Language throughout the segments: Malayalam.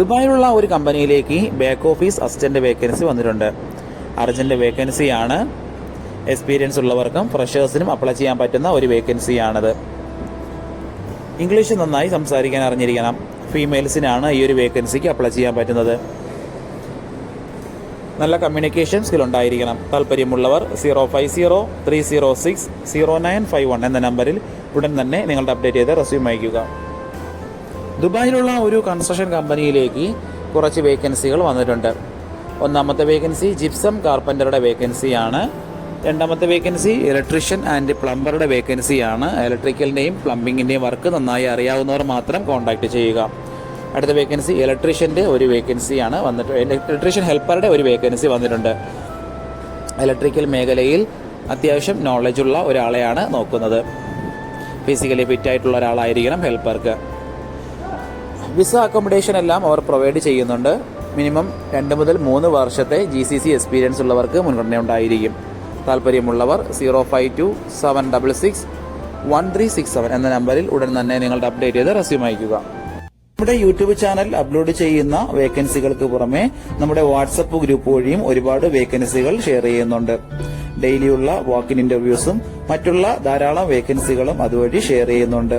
ദുബായിലുള്ള ഒരു കമ്പനിയിലേക്ക് ബാക്ക് ഓഫീസ് അസിസ്റ്റന്റ് വേക്കൻസി വന്നിട്ടുണ്ട്. അർജന്റ് വേക്കൻസിയാണ് എക്സ്പീരിയൻസ് ഉള്ളവർക്കും ഫ്രഷേഴ്സിനും അപ്ലൈ ചെയ്യാൻ പറ്റുന്ന ഒരു വേക്കൻസിയാണത് ഇംഗ്ലീഷ് നന്നായി സംസാരിക്കാൻ അറിഞ്ഞിരിക്കണം. ഫീമെയിൽസിനാണ് ഈ ഒരു വേക്കൻസിക്ക് അപ്ലൈ ചെയ്യാൻ പറ്റുന്നത്. നല്ല കമ്മ്യൂണിക്കേഷൻ സ്കിൽ ഉണ്ടായിരിക്കണം. താല്പര്യമുള്ളവർ zero five zero three zero six zero nine five one എന്ന നമ്പറിൽ ഉടൻ തന്നെ നിങ്ങളുടെ അപ്ഡേറ്റ് ചെയ്ത് റെസ്യൂം അയക്കുക ദുബായിലുള്ള ഒരു കൺസ്ട്രക്ഷൻ കമ്പനിയിലേക്ക് കുറച്ച് വേക്കൻസികൾ വന്നിട്ടുണ്ട്. ഒന്നാമത്തെ വേക്കൻസി ജിപ്സം കാർപ്പന്ററുടെ വേക്കൻസിയാണ് രണ്ടാമത്തെ വേക്കൻസി ഇലക്ട്രീഷ്യൻ ആൻഡ് പ്ലംബറുടെ വേക്കൻസിയാണ് ഇലക്ട്രിക്കലിന്റെയും പ്ലംബിങ്ങിന്റെയും വർക്ക് നന്നായി അറിയാവുന്നവർ മാത്രം കോൺടാക്റ്റ് ചെയ്യുക. അടുത്ത വേക്കൻസി ഇലക്ട്രീഷ്യന്റെ ഒരു വേക്കൻസിയാണ് വന്നിട്ട് ഇലക്ട്രീഷ്യൻ ഹെൽപ്പറുടെ ഒരു വേക്കൻസി വന്നിട്ടുണ്ട്. ഇലക്ട്രിക്കൽ മേഖലയിൽ അത്യാവശ്യം നോളജുള്ള ഒരാളെയാണ് നോക്കുന്നത്. ഫിസിക്കലി ഫിറ്റ് ആയിട്ടുള്ള ഒരാളായിരിക്കണം ഹെൽപ്പർക്ക് വിസ അക്കോമഡേഷൻ എല്ലാം അവർ പ്രൊവൈഡ് ചെയ്യുന്നുണ്ട്. മിനിമം രണ്ട് മുതൽ മൂന്ന് വർഷത്തെ ജി സി സി എക്സ്പീരിയൻസ് ഉള്ളവർക്ക് മുൻഗണന ഉണ്ടായിരിക്കും താല്പര്യമുള്ളവർ zero five two seven double six one three six seven എന്ന നമ്പറിൽ ഉടൻ തന്നെ നിങ്ങളുടെ അപ്ഡേറ്റ് ചെയ്ത് റെസ്യൂം അയക്കുക നമ്മുടെ യൂട്യൂബ് ചാനൽ അപ്ലോഡ് ചെയ്യുന്ന വേക്കൻസികൾക്ക് പുറമെ നമ്മുടെ വാട്സപ്പ് ഗ്രൂപ്പ് വഴിയും ഒരുപാട് വേക്കൻസികൾ ഷെയർ ചെയ്യുന്നുണ്ട്. ഡെയിലിയുള്ള വാക്കിൻ ഇന്റർവ്യൂസും മറ്റുള്ള ധാരാളം വേക്കൻസികളും അതുവഴി ഷെയർ ചെയ്യുന്നുണ്ട്.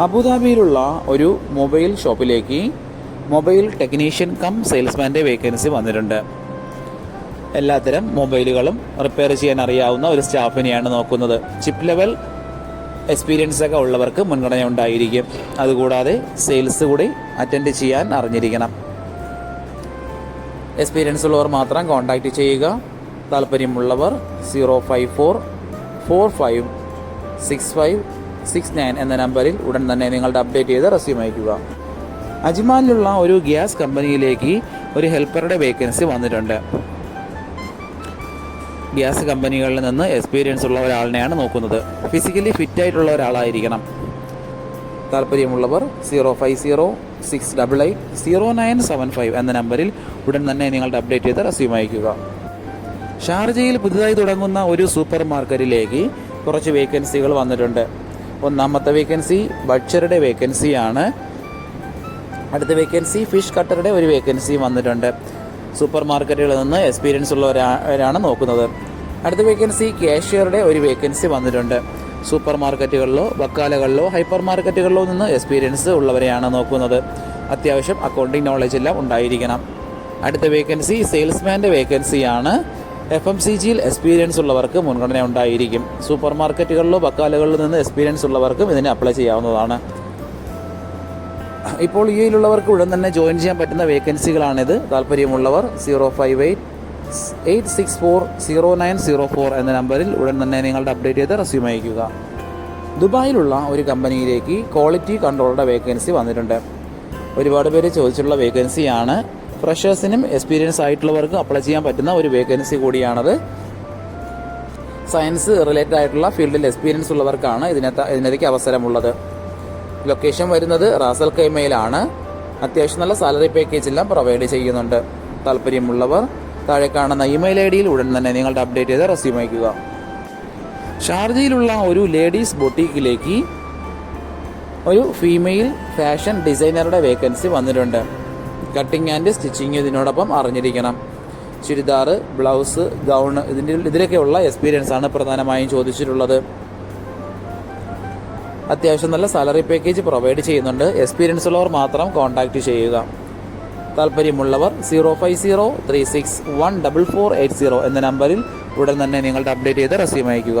അബുദാബിയിലുള്ള ഒരു മൊബൈൽ ഷോപ്പിലേക്ക് മൊബൈൽ ടെക്നീഷ്യൻ കം സെയിൽസ്മാന്റെ വേക്കൻസി വന്നിട്ടുണ്ട്. എല്ലാത്തരം മൊബൈലുകളും റിപ്പയർ ചെയ്യാൻ അറിയാവുന്ന ഒരു സ്റ്റാഫിനെയാണ് നോക്കുന്നത്. ചിപ്പ് ലെവൽ എക്സ്പീരിയൻസ് ഒക്കെ ഉള്ളവർക്ക് മുൻഗണന ഉണ്ടായിരിക്കും. അതുകൂടാതെ സെയിൽസ് കൂടി അറ്റൻഡ് ചെയ്യാൻ അറിഞ്ഞിരിക്കണം. എക്സ്പീരിയൻസ് ഉള്ളവർ മാത്രം കോൺടാക്റ്റ് ചെയ്യുക. താല്പര്യമുള്ളവർ zero five four four five six five six nine എന്ന നമ്പറിൽ ഉടൻ തന്നെ നിങ്ങളുടെ അപ്ഡേറ്റ് ചെയ്ത് റെസ്യൂം അയക്കുക അജ്മാനിലുള്ള ഒരു ഗ്യാസ് കമ്പനിയിലേക്ക് ഒരു ഹെൽപ്പറുടെ വേക്കൻസി വന്നിട്ടുണ്ട്. ഗ്യാസ് കമ്പനികളിൽ നിന്ന് എക്സ്പീരിയൻസ് ഉള്ള ഒരാളിനെയാണ് നോക്കുന്നത്. ഫിസിക്കലി ഫിറ്റ് ആയിട്ടുള്ള ഒരാളായിരിക്കണം. താല്പര്യമുള്ളവർ zero five zero six double eight zero nine seven five എന്ന നമ്പറിൽ ഉടൻ തന്നെ നിങ്ങളുടെ അപ്ഡേറ്റ് ചെയ്ത് റെസ്യൂം അയക്കുക ഷാർജയിൽ പുതുതായി തുടങ്ങുന്ന ഒരു സൂപ്പർ മാർക്കറ്റിലേക്ക് കുറച്ച് വേക്കൻസികൾ വന്നിട്ടുണ്ട്. ഒന്നാമത്തെ വേക്കൻസി ബച്ചറുടെ വേക്കൻസിയാണ് അടുത്ത വേക്കൻസി ഫിഷ് കട്ടറുടെ ഒരു വേക്കൻസി വന്നിട്ടുണ്ട്. സൂപ്പർ മാർക്കറ്റുകളിൽ നിന്ന് എക്സ്പീരിയൻസ് ഉള്ളവരാണ് നോക്കുന്നത്. അടുത്ത വേക്കൻസി കാഷ്യറുടെ ഒരു വേക്കൻസി വന്നിട്ടുണ്ട്. സൂപ്പർ മാർക്കറ്റുകളിലോ വക്കാലകളിലോ ഹൈപ്പർ മാർക്കറ്റുകളിലോ നിന്ന് എക്സ്പീരിയൻസ് ഉള്ളവരെയാണ് നോക്കുന്നത്. അത്യാവശ്യം അക്കൗണ്ടിങ് നോളജ് എല്ലാം ഉണ്ടായിരിക്കണം. അടുത്ത വേക്കൻസി സെയിൽസ്മാന്റെ വേക്കൻസിയാണ് എഫ് എം സി ജിയിൽ എക്സ്പീരിയൻസ് ഉള്ളവർക്ക് മുൻഗണന ഉണ്ടായിരിക്കും. സൂപ്പർ മാർക്കറ്റുകളിലോ വക്കാലകളിലോ നിന്ന് എക്സ്പീരിയൻസ് ഉള്ളവർക്കും ഇതിന് അപ്ലൈ ചെയ്യാവുന്നതാണ്. ഇപ്പോൾ യു എയിലുള്ളവർക്ക് ഉടൻ തന്നെ ജോയിൻ ചെയ്യാൻ പറ്റുന്ന വേക്കൻസികളാണിത് താല്പര്യമുള്ളവർ zero five eight eight six four zero nine zero four എന്ന നമ്പറിൽ ഉടൻ തന്നെ നിങ്ങളുടെ അപ്ഡേറ്റ് ചെയ്ത് റെസ്യൂം അയക്കുക ദുബായിലുള്ള ഒരു കമ്പനിയിലേക്ക് ക്വാളിറ്റി കൺട്രോളുടെ വേക്കൻസി വന്നിട്ടുണ്ട്. ഒരുപാട് പേര് ചോദിച്ചിട്ടുള്ള വേക്കൻസിയാണ് ഫ്രഷേഴ്സിനും എക്സ്പീരിയൻസ് ആയിട്ടുള്ളവർക്കും അപ്ലൈ ചെയ്യാൻ പറ്റുന്ന ഒരു വേക്കൻസി കൂടിയാണത്. സയൻസ് റിലേറ്റഡ് ആയിട്ടുള്ള ഫീൽഡിൽ എക്സ്പീരിയൻസ് ഉള്ളവർക്കാണ് ഇതിനകത്ത് ഇതിനകത്തേക്ക് അവസരമുള്ളത്. ലൊക്കേഷൻ വരുന്നത് റാസൽ കൈമയിലാണ്. അത്യാവശ്യം നല്ല സാലറി പാക്കേജ് എല്ലാം പ്രൊവൈഡ് ചെയ്യുന്നുണ്ട്. താല്പര്യമുള്ളവർ താഴെ കാണുന്ന ഇമെയിൽ ഐ ഡിയിൽ ഉടൻ തന്നെ നിങ്ങളുടെ അപ്ഡേറ്റ് ചെയ്ത് റെസ്യൂം അയക്കുക ഷാർജയിലുള്ള ഒരു ലേഡീസ് ബൊട്ടീക്കിലേക്ക് ഒരു ഫീമെയിൽ ഫാഷൻ ഡിസൈനറുടെ വേക്കൻസി വന്നിട്ടുണ്ട്. കട്ടിങ് ആൻഡ് സ്റ്റിച്ചിങ് ഇതിനോടൊപ്പം അറിഞ്ഞിരിക്കണം. ചുരിദാറ് ബ്ലൗസ് ഗൗൺ ഇതിന്റെ ഇതിലൊക്കെയുള്ള എക്സ്പീരിയൻസ് ആണ് പ്രധാനമായും ചോദിച്ചിട്ടുള്ളത്. അത്യാവശ്യം നല്ല സാലറി പാക്കേജ് പ്രൊവൈഡ് ചെയ്യുന്നുണ്ട്. എക്സ്പീരിയൻസ് ഉള്ളവർ മാത്രം കോൺടാക്റ്റ് ചെയ്യുക. താല്പര്യമുള്ളവർ zero five zero three six one double four eight zero എന്ന നമ്പറിൽ ഉടൻ തന്നെ നിങ്ങളുടെ അപ്ഡേറ്റ് ചെയ്ത് റെസ്യൂം അയക്കുക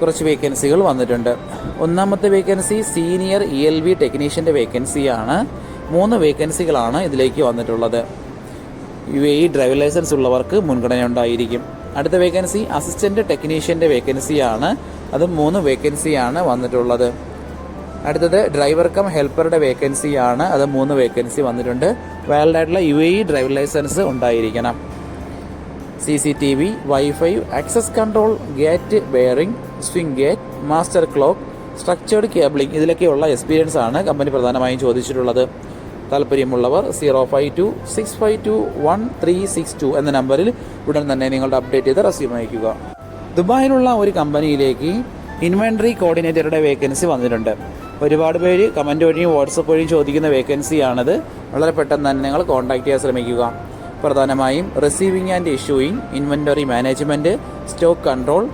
കുറച്ച് വേക്കൻസികൾ വന്നിട്ടുണ്ട്. ഒന്നാമത്തെ vacancy senior E L V ടെക്നീഷ്യന്റെ വേക്കൻസിയാണ് മൂന്ന് വേക്കൻസികളാണ് ഇതിലേക്ക് വന്നിട്ടുള്ളത്. U A E driving licence ഉള്ളവർക്ക് മുൻഗണന ഉണ്ടായിരിക്കും. അടുത്ത വേക്കൻസി അസിസ്റ്റന്റ് ടെക്നീഷ്യന്റെ വേക്കൻസിയാണ് അത് മൂന്ന് വേക്കൻസിയാണ് വന്നിട്ടുള്ളത്. അടുത്തത് ഡ്രൈവർ കം ഹെൽപ്പറുടെ വേക്കൻസിയാണ് അത് മൂന്ന് വേക്കൻസി വന്നിട്ടുണ്ട്. വാലിഡ് ആയിട്ടുള്ള U A E driving licence ഉണ്ടായിരിക്കണം. C C T V wifi access control gate bearing swing gate master clock structured cabling ഇതിലൊക്കെയുള്ള experience ആണ് കമ്പനി പ്രധാനമായും ചോദിച്ചിട്ടുള്ളത്. താല്പര്യമുള്ളവർ zero five two six five two one three six two എന്ന നമ്പറിൽ ഉടൻ തന്നെ നിങ്ങളുടെ അപ്ഡേറ്റ് ചെയ്ത് റെസ്യൂം അയക്കുക ദുബായിലുള്ള ഒരു കമ്പനിയിലേക്ക് ഇൻവെൻട്രി കോർഡിനേറ്ററുടെ വേക്കൻസി വന്നിട്ടുണ്ട്. ഒരുപാട് പേര് കമന്റ് വഴിയും വാട്സപ്പ് വഴിയും ചോദിക്കുന്ന വേക്കൻസിയാണത് വളരെ പെട്ടെന്ന് തന്നെ നിങ്ങൾ കോൺടാക്ട് ചെയ്യാൻ ശ്രമിക്കുക. പ്രധാനമായും receiving and issuing inventory management stock control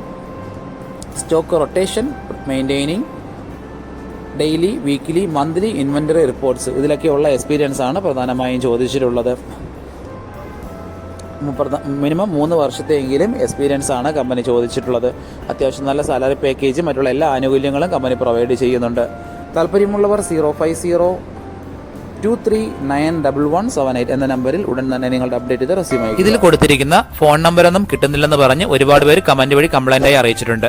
stock rotation maintaining daily weekly monthly inventory reports. ഇതിലൊക്കെയുള്ള experience ആണ് പ്രധാനമായും ചോദിച്ചിട്ടുള്ളത്. മിനിമം മൂന്ന് വർഷത്തെയെങ്കിലും എക്സ്പീരിയൻസ് ആണ് കമ്പനി ചോദിച്ചിട്ടുള്ളത്. അത്യാവശ്യം നല്ല സാലറി പാക്കേജ് മറ്റുള്ള എല്ലാ ആനുകൂല്യങ്ങളും കമ്പനി പ്രൊവൈഡ് ചെയ്യുന്നുണ്ട്. താല്പര്യമുള്ളവർ zero five zero two three nine double one seven eight എന്ന നമ്പറിൽ ഉടൻ തന്നെ നിങ്ങളുടെ അപ്ഡേറ്റ് ചെയ്ത് റെസ്യൂം ഇതിൽ കൊടുത്തിരിക്കുന്ന ഫോൺ നമ്പറൊന്നും കിട്ടുന്നില്ലെന്ന് പറഞ്ഞ് ഒരുപാട് പേര് കമന്റ് വഴി കംപ്ലൈന്റ് ആയി അറിയിച്ചിട്ടുണ്ട്.